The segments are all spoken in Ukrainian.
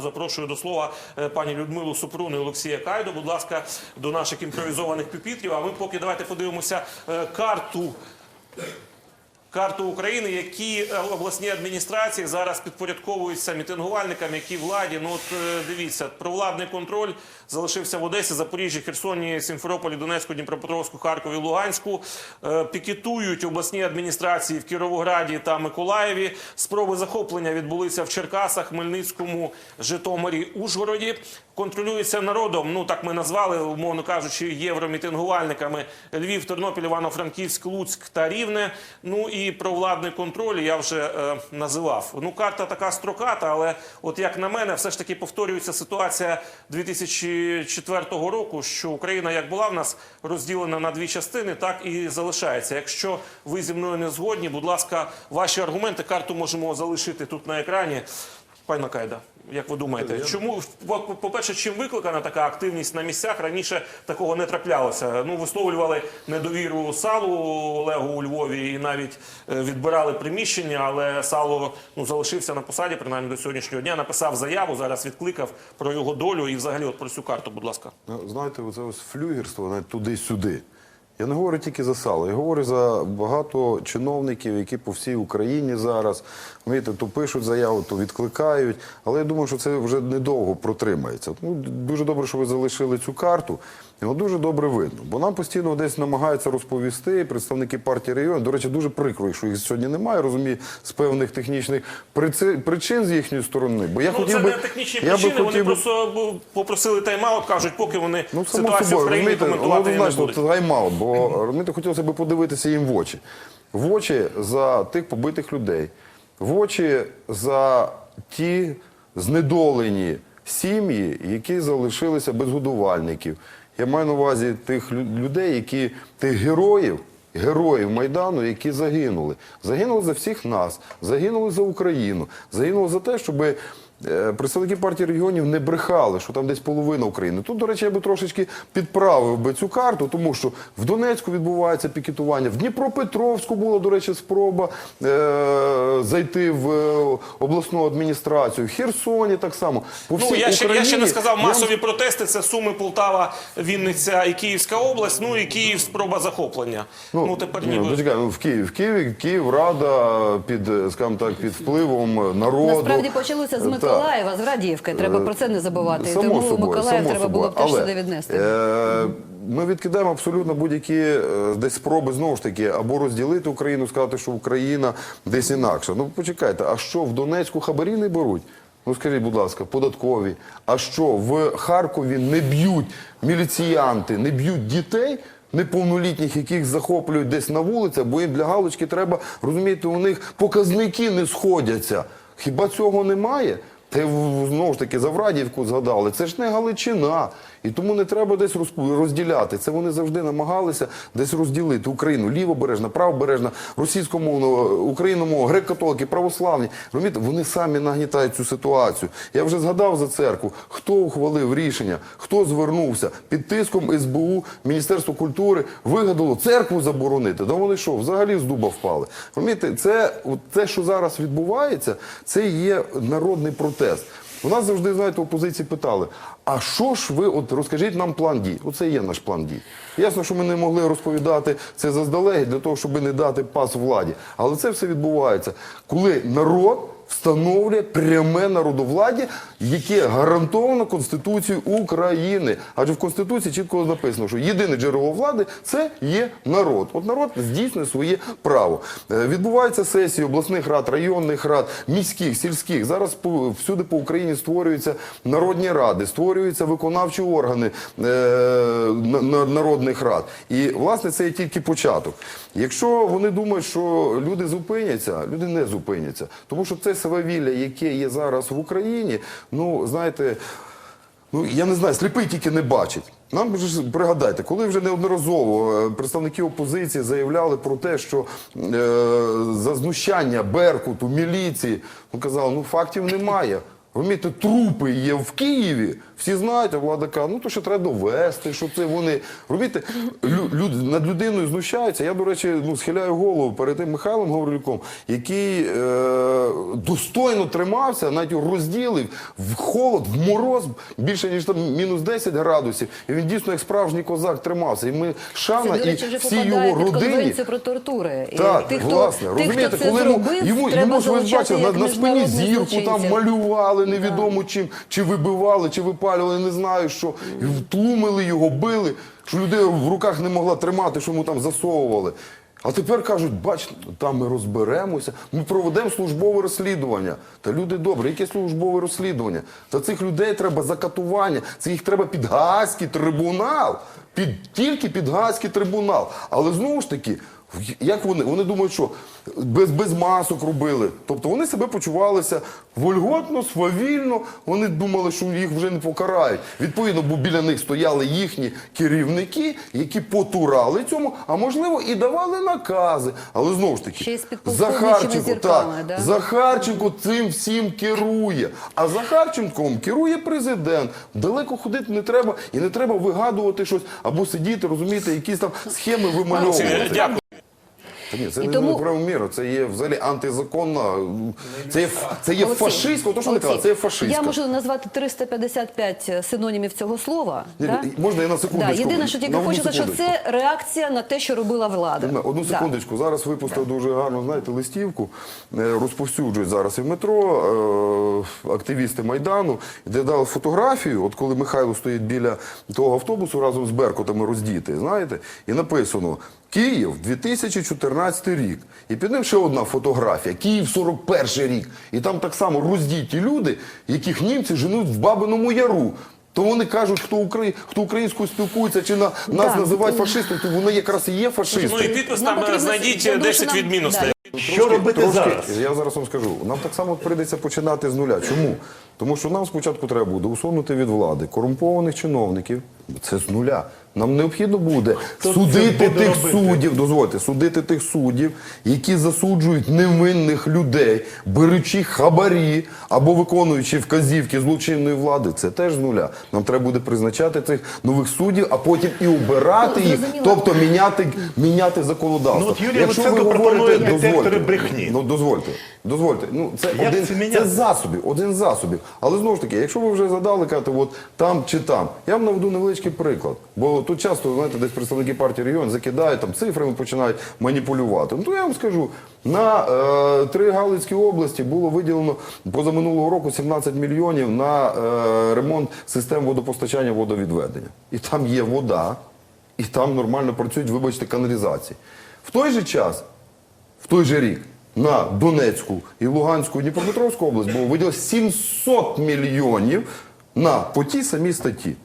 запрошую до слова е, пані Людмилу Супрун і Олексія Кайду. Будь ласка, до наших імпровізованих пюпітрів. А ми поки давайте подивимося е, карту. Карту України, які е, обласні адміністрації зараз підпорядковуються мітингувальникам, які владі. Ну от е, дивіться, провладний контроль залишився в Одесі, Запоріжжі, Херсоні, Сімферополі, Донецьку, Дніпропетровську, Харкові, Луганську. Е, Пікетують обласні адміністрації в Кіровограді та Миколаєві. Спроби захоплення відбулися в Черкасах, Хмельницькому, Житомирі, Ужгороді. Контролюється народом. Ну так ми назвали, умовно кажучи, євромітингувальниками Львів, Тернопіль, Івано-Франківськ, Луцьк та Рівне. Ну і про владний контроль я вже е, називав. Ну, карта така строката, але от як на мене, все ж таки повторюється ситуація 2004 року, що Україна як була в нас розділена на дві частини, так і залишається. Якщо ви зі мною не згодні, будь ласка, ваші аргументи карту можемо залишити тут на екрані. Пане Кайда, як ви думаєте, чому по- по-перше, чим викликана така активність на місцях? Раніше такого не траплялося. Ну висловлювали недовіру салу Олегу у Львові і навіть е, відбирали приміщення, але сало ну залишився на посаді, принаймні до сьогоднішнього дня. Написав заяву, зараз відкликав про його долю і взагалі от про цю карту. Будь ласка. Ну, знаєте, це ось флюгерство навіть туди-сюди. Я не говорю тільки за сало, я говорю за багато чиновників, які по всій Україні зараз знаєте, то пишуть заяву, то відкликають. Але я думаю, що це вже недовго протримається. Ну, дуже добре, що ви залишили цю карту. Його дуже добре видно, бо нам постійно десь намагаються розповісти представники партії регіону. До речі, дуже прикро, що їх сьогодні немає. Розумію, з певних технічних причин з їхньої сторони. Бо я Ну хотів це би не технічні я причини. Вони хотів би- просто попросили тайм-аут, кажуть, поки вони Ну, ситуацію в собою, країні розумієте, коментувати не будуть. це гаймаут, бо розумієте, хотілося б подивитися їм в очі. В очі за тих побитих людей, в очі за ті знедолені сім'ї, які залишилися без годувальників. Я маю на увазі тих лю- людей, які тих героїв. Героїв Майдану, які загинули. Загинули за всіх нас, загинули за Україну, загинули за те, щоб Е, Представники партії регіонів не брехали, що там десь половина України. Тут, до речі, я би трошечки підправив би цю карту, тому що в Донецьку відбувається пікетування, в Дніпропетровську була, до речі, спроба е- зайти в е, обласну адміністрацію, в Херсоні так само. По Ну, всій я ще, я ще не Україні. сказав Я масові протести. Це Суми, Полтава, Вінниця і Київська область. Ну і Київ спроба захоплення. Ну, тепер ні, ніби ну, чекай, ну, в Києві, в Києві Київрада під, е, скажімо так, під впливом народу. Насправді почалося з Так. Миколаєва, з Радіївки. Треба про це не забувати. Само Тому собою, Миколаїв само треба було б теж Але, сюди віднести. Е, ми відкидаємо абсолютно будь-які е, десь спроби знову ж таки або розділити Україну, сказати, що Україна десь інакша. Ну почекайте, а що в Донецьку хабарі не беруть? Ну скажіть, будь ласка, податкові. А що в Харкові не б'ють міліціянти, не б'ють дітей? Неповнолітніх, яких захоплюють десь на вулицях, бо їм для галочки треба розумієте, у них показники не сходяться. Хіба цього немає? Й знову ж таки Заврадівку згадали. Це ж не Галичина. І тому не треба десь розділяти. Це вони завжди намагалися десь розділити Україну лівобережна, правобережна, російськомовну, україномовну, греко-католики, православні. Розумієте, вони самі нагнітають цю ситуацію. Я вже згадав за церкву. Хто ухвалив рішення, хто звернувся під тиском СБУ, Міністерство культури вигадало церкву заборонити. Да вони що, взагалі з дуба впали. Розумієте, це те, що зараз відбувається, це є народний протест. У нас завжди, знаєте, опозиції питали: а що ж ви, от розкажіть нам план дій? Оце є наш план дій. Ясно, що ми не могли розповідати це заздалегідь для того, щоб не дати пас владі. Але це все відбувається, коли народ встановлює пряме народовладдя, яке гарантовано Конституцією України. Адже в Конституції чітко написано, що єдине джерело влади це є народ. От народ здійснює своє право. Е, Відбуваються сесії обласних рад, районних рад, міських, сільських. Зараз всюди по Україні створюються народні ради, створюються виконавчі органи е, на- на- народних рад. І власне це є тільки початок. Якщо вони думають, що люди зупиняться, люди не зупиняться, тому що це свавілля, яке є зараз в Україні, ну знаєте. Ну, я не знаю, сліпий тільки не бачить. Нам ж пригадайте, коли вже неодноразово е, представники опозиції заявляли про те, що е, за знущання Беркуту, міліції, ну казали, ну фактів немає. Розумієте, трупи є в Києві. Всі знають, а влада каже, ну то що треба довести, що це вони. Розумієте, люд, над людиною знущаються. Я, до речі, ну, схиляю голову перед тим Михайлом Гаврилюком, який е, достойно тримався, навіть розділив в холод, в мороз більше ніж там мінус 10 градусів. І він дійсно як справжній козак тримався. І ми Це, шана речі, і вже всі його родині. конвенцію про тортури. І Так, хто, власне, тих, розумієте, хто це коли йому, зробив, йому, йому ж ви бачили, на, на спині зірку там злочинців. Малювали, невідомо чим, чи вибивали, чи випалювали, не знаю що. Тлумили його, били, що людина в руках не могла тримати, що йому там засовували. А тепер кажуть, бач, там ми розберемося, ми проведемо службове розслідування. Та люди добрі, яке службове розслідування? Та цих людей треба закатування, це їх треба під Гаазький трибунал, під, тільки під Гаазький трибунал. Але знову ж таки, як вони? Вони думають, що без, без масок робили. Тобто вони себе почувалися вольготно, свавільно. Вони думали, що їх вже не покарають. Відповідно, бо біля них стояли їхні керівники, які потурали цьому, а можливо і давали накази. Але знову ж таки, Захарченко, зірками, так, да? Захарченко цим всім керує. А Захарченком керує президент. Далеко ходити не треба і не треба вигадувати щось або сидіти, розумієте, якісь там схеми вимальовувати. Та ні, це І не тому- неправомірно, це є взагалі антизаконна, це є, це є Олексій, фашистсько, то що не Олексій, казали, це є фашистсько. Я можу назвати 355 синонімів цього слова. Ні, да? можна я на секундочку? Да. Єдине, що тільки хочеться, що це реакція на те, що робила влада. Одну- Одну Да. секундочку. Зараз випустив дуже гарну, знаєте, листівку. е, Розповсюджують зараз і в метро е, активісти Майдану, де дали фотографію, от коли Михайло стоїть біля того автобусу разом з Беркутами роздіти, знаєте, і написано Київ 2014 рік. І під ним ще одна фотографія. Київ 41 рік. І там так само роздіті люди, яких німці женуть в Бабиному Яру. То вони кажуть, хто, Украї... хто українською спілкується, чи на... нас Да. називають фашистами, то вони якраз і є фашисти. Ну і підпис Нам там потрібно- знайдіть я думаю, 10 що нам- Що робити Трошки, зараз? Я зараз вам скажу. Нам так само прийдеться починати з нуля. Чому? Тому що нам спочатку треба буде усунути від влади корумпованих чиновників. Це з нуля. Нам необхідно буде Хто судити буде тих робити? суддів, дозвольте, судити тих суддів, які засуджують невинних людей, беручи хабарі або виконуючи вказівки злочинної влади. Це теж з нуля. Нам треба буде призначати цих нових суддів, а потім і обирати Ну, їх, тобто міняти, міняти законодавство. Ну, от Юлія Якщо ви говорите, детектори дозвольте, брехні. Ну дозвольте, дозвольте. Ну це Як один це це, засобів, один з засобів. Але знову ж таки, якщо ви вже задали кажете, от там чи там, я вам наведу невеличкий приклад. Бо тут часто знаєте, десь представники партії регіон закидають там цифрами, починають маніпулювати. Ну то я вам скажу, на е, три Галицькі області було виділено позаминулого року 17 мільйонів на е, ремонт систем водопостачання водовідведення. І там є вода, і там нормально працюють, вибачте, каналізації. В той же час в той же рік на Донецьку і Луганську і Дніпропетровську область було виділено 700 мільйонів на по тій самій статті.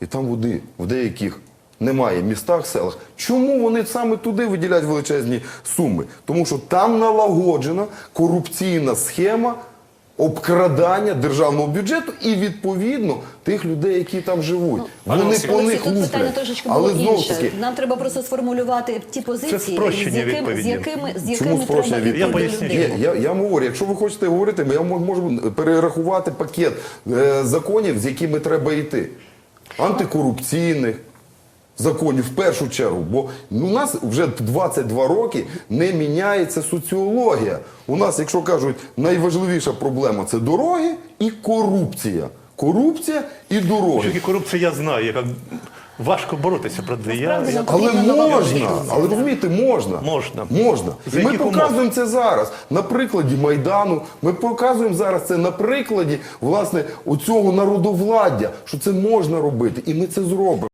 І там води в деяких немає містах, селах. Чому вони саме туди виділяють величезні суми? Тому що там налагоджена корупційна схема обкрадання державного бюджету і відповідно тих людей, які там живуть. Вони Олексій, по них тут питання луплять. трошечки було Але знову ж інше. таки, Нам треба просто сформулювати ті позиції, з спрощення якими, з відповіді. якими, з Чому якими спрощення треба йти відповіді? Я до поясню, людей. Ні, я, я вам говорю, якщо ви хочете говорити, я можу перерахувати пакет е, законів, з якими треба йти. Антикорупційних законів в першу чергу. Бо ну, у нас вже 22 роки не міняється соціологія. У нас, якщо кажуть, найважливіша проблема це дороги і корупція. Корупція і дороги. Корупція я знаю, яка важко боротися проти. Я, Але можна, але розумієте, можна. Можна. Можна. І ми показуємо це зараз на прикладі Майдану. Ми показуємо зараз це на прикладі власне оцього народовладдя, що це можна робити, і ми це зробимо.